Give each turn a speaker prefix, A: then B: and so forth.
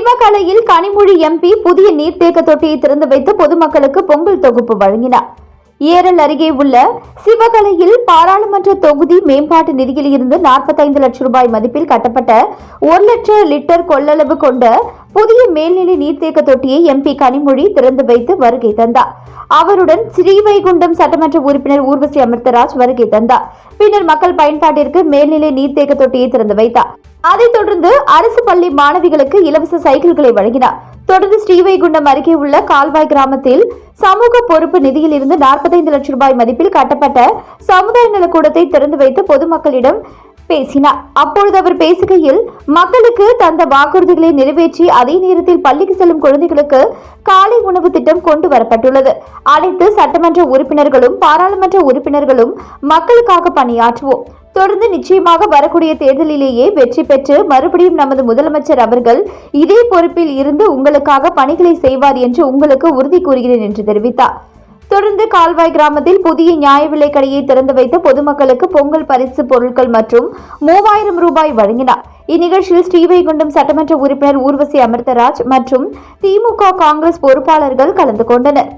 A: சிவகலையில் Kanimozhi MP புதிய நீர்த்தேக்க தொட்டியை திறந்து வைத்து பொதுமக்களுக்கு பொங்கல் தொகுப்பு வழங்கினார். ஏரல் அருகே உள்ள சிவகலையில் பாராளுமன்ற தொகுதி மேம்பாட்டு நிதியில் இருந்து 45 லட்சம் ரூபாய் மதிப்பில் கட்டப்பட்ட ஒரு லட்சம் லிட்டர் கொள்ளளவு கொண்ட புதிய மேல்நிலை நீர்த்தேக்க தொட்டியை எம்பி கனிமொழி திறந்து வைத்து வருகை தந்தார். அவருடன் ஸ்ரீவைகுண்டம் சட்டமன்ற உறுப்பினர் ஊர்வசி அமிர்தராஜ் வருகை தந்தார். பின்னர் மக்கள் பயன்பாட்டிற்கு மேல்நிலை நீர்த்தேக்க தொட்டியை திறந்து வைத்தார். அதைத் தொடர்ந்து அரசு பள்ளி மாணவிகளுக்கு இலவச சைக்கிள்களை வழங்கினார். தொடர்ந்து ஸ்ரீவைகுண்டம் அருகே உள்ள கால்வாய் கிராமத்தில் சமூக பொறுப்பு நிதியில் இருந்து 45 லட்சம் ரூபாய் மதிப்பில் கட்டப்பட்ட சமுதாய நலக்கூடத்தை திறந்து வைத்து பொதுமக்களிடம் பேசினார். அப்பொழுது அவர் பேசுகையில் மக்களுக்கு தந்த வாக்குறுதிகளை நிறைவேற்றி அதே நேரத்தில் பள்ளிக்கு செல்லும் குழந்தைகளுக்கு காலை உணவு திட்டம் கொண்டு வரப்பட்டுள்ளது. அனைத்து சட்டமன்ற உறுப்பினர்களும் பாராளுமன்ற உறுப்பினர்களும் மக்களுக்காக பணியாற்றுவோம். தொடர்ந்து நிச்சயமாக வரக்கூடிய தேர்தலிலேயே வெற்றி பெற்று மறுபடியும் நமது முதலமைச்சர் அவர்கள் இதே பொறுப்பில் இருந்து உங்களுக்காக பணிகளை செய்வார் என்று உங்களுக்கு உறுதி கூறுகிறேன் என்று தெரிவித்தார். தொடர்ந்து கால்வாய் கிராமத்தில் புதிய நியாய விலை கடையை திறந்து வைத்து பொதுமக்களுக்கு பொங்கல் பரிசு பொருட்கள் மற்றும் மூவாயிரம் ரூபாய் வழங்கினார். இந்நிகழ்ச்சியில் ஸ்ரீவைகுண்டம் சட்டமன்ற உறுப்பினர் ஊர்வசி அமிர்தராஜ் மற்றும் திமுக காங்கிரஸ் பொறுப்பாளர்கள் கலந்து கொண்டனர்.